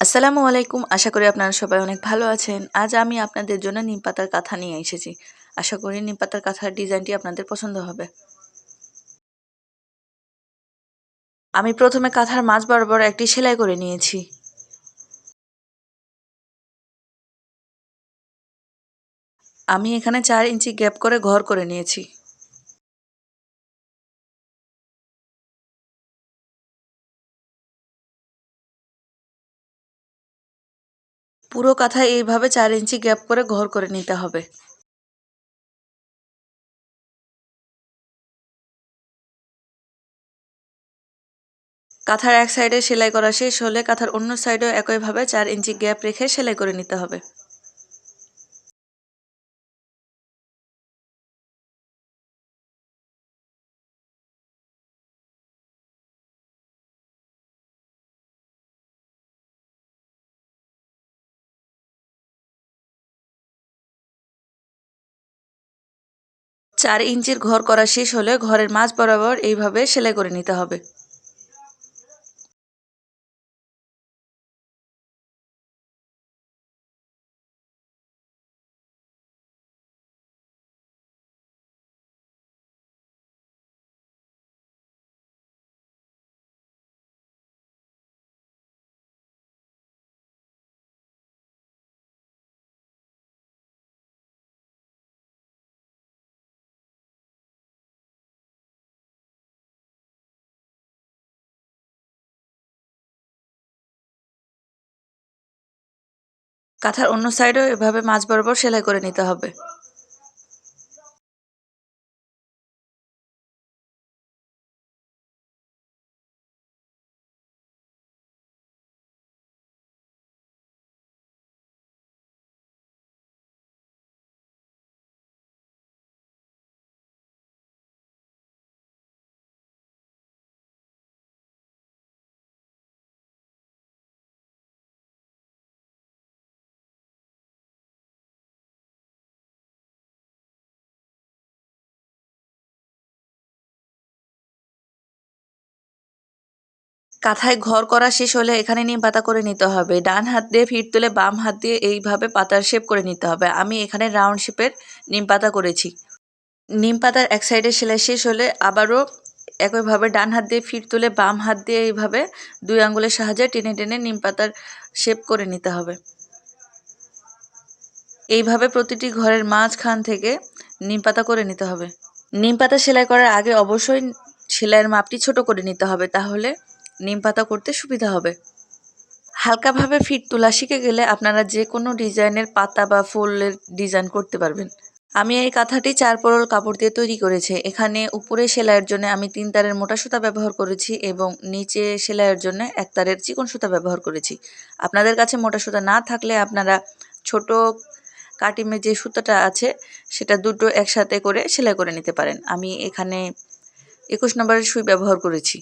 আসসালামু আলাইকুম। আশা করি আপনারা সবাই অনেক ভালো আছেন। আজ আমি আপনাদের জন্য নিম পাতার কাঁথা নিয়ে এসেছি। আশা করি নিম পাতার কাঁথার ডিজাইনটি আপনাদের পছন্দ হবে। আমি প্রথমে কাঁথার মাঝ বরাবর একটি সেলাই করে নিয়েছি। আমি এখানে চার ইঞ্চি গ্যাপ করে ঘর করে নিয়েছি। পুরো কাঁথা এইভাবে চার ইঞ্চি গ্যাপ করে ঘর করে নিতে হবে। কাঁথার এক সাইডে সেলাই করা শেষ হলে কাঁথার অন্য সাইডেও একইভাবে চার ইঞ্চি গ্যাপ রেখে সেলাই করে নিতে হবে। চার ইঞ্চির ঘর করা শেষ হলে ঘরের মাঝ বরাবর এইভাবে সেলাই করে নিতে হবে। কাঁথার অন্য সাইডেও এভাবে মাঝ বরাবর সেলাই করে নিতে হবে। কাঁথায় ঘর করা শেষ হলে এখানে নিম পাতা করে নিতে হবে। ডান হাত দিয়ে ফিট তুলে বাম হাত দিয়ে এইভাবে পাতার শেপ করে নিতে হবে। আমি এখানে রাউন্ড শেপের নিম পাতা করেছি। নিম পাতার এক সাইডে সেলাই শেষ হলে আবারও একইভাবে ডান হাত দিয়ে ফিট তুলে বাম হাত দিয়ে এইভাবে দুই আঙ্গুলের সাহায্যে টেনে টেনে নিম পাতার শেপ করে নিতে হবে। এইভাবে প্রতিটি ঘরের মাঝখান থেকে নিম পাতা করে নিতে হবে। নিম পাতা সেলাই করার আগে অবশ্যই সেলাইয়ের মাপটি ছোট করে নিতে হবে। তাহলে নিম পাতা করতে সুবিধা হবে। হালকাভাবে ফিট তোলা শিখে গেলে আপনারা যে কোনো ডিজাইনের পাতা বা ফুলের ডিজাইন করতে পারবেন। আমি এই কাঁথাটি চার পরল কাপড় দিয়ে তৈরি করেছি। এখানে উপরে সেলাইয়ের জন্য আমি তিন তারের মোটা সুতা ব্যবহার করেছি এবং নিচে সেলাইয়ের জন্য এক তারের চিকন সুতা ব্যবহার করেছি। আপনাদের কাছে মোটা সুতা না থাকলে আপনারা ছোট কাটিমে যে সুতাটা আছে, সেটা দুটো একসাথে করে সেলাই করে নিতে পারেন। আমি এখানে একুশ নম্বরের সুই ব্যবহার করেছি।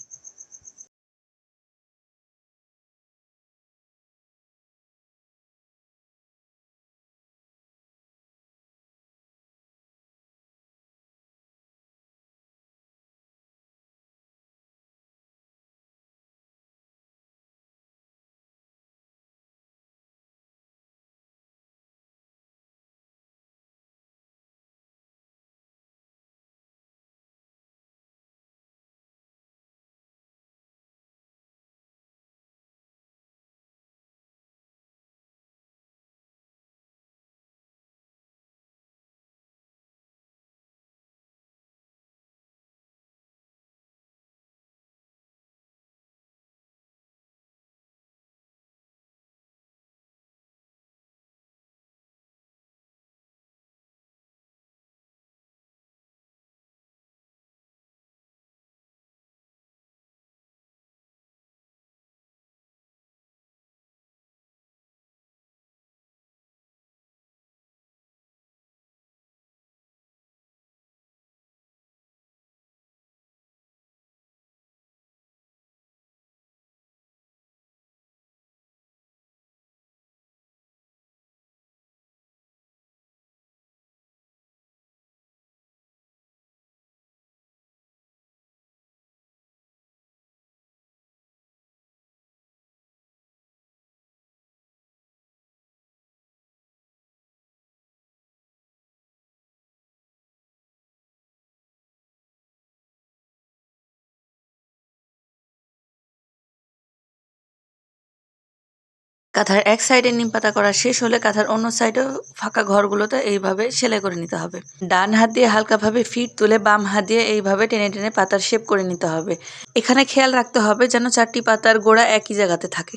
কাঁথার এক সাইডে নিম পাতা করা শেষ হলে কাঁথার অন্য সাইডেও ফাঁকা ঘরগুলোতে এইভাবে সেলাই করে নিতে হবে। ডান হাত দিয়ে হালকাভাবে ফিট তুলে বাম হাত দিয়ে এইভাবে টেনে টেনে পাতার শেপ করে নিতে হবে। এখানে খেয়াল রাখতে হবে যেন চারটি পাতার গোড়া একই জায়গাতে থাকে।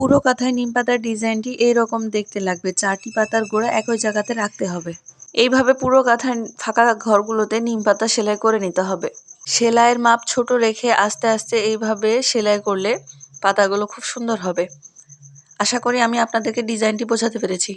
পুরো কাঁথায় নিম পাতার ডিজাইনটি এইরকম দেখতে লাগবে, চারটি পাতার গোড়া একই জায়গাতে রাখতে হবে। এইভাবে পুরো কাঁথার ফাঁকা ঘরগুলোতে নিম পাতা সেলাই করে নিতে হবে। সেলাইয়ের মাপ ছোট রেখে আস্তে আস্তে এইভাবে সেলাই করলে পাতাগুলো খুব সুন্দর হবে। আশা করি আমি আপনাদেরকে ডিজাইনটি বোঝাতে পেরেছি।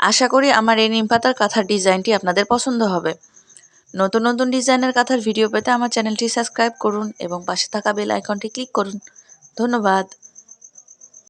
আশা করি আমার এই নিম পাতার কাঁথার ডিজাইনটি আপনাদের পছন্দ হবে। নতুন নতুন ডিজাইনের কাঁথার ভিডিও পেতে আমার চ্যানেলটি সাবস্ক্রাইব করুন এবং পাশে থাকা বেল আইকনটি ক্লিক করুন। ধন্যবাদ।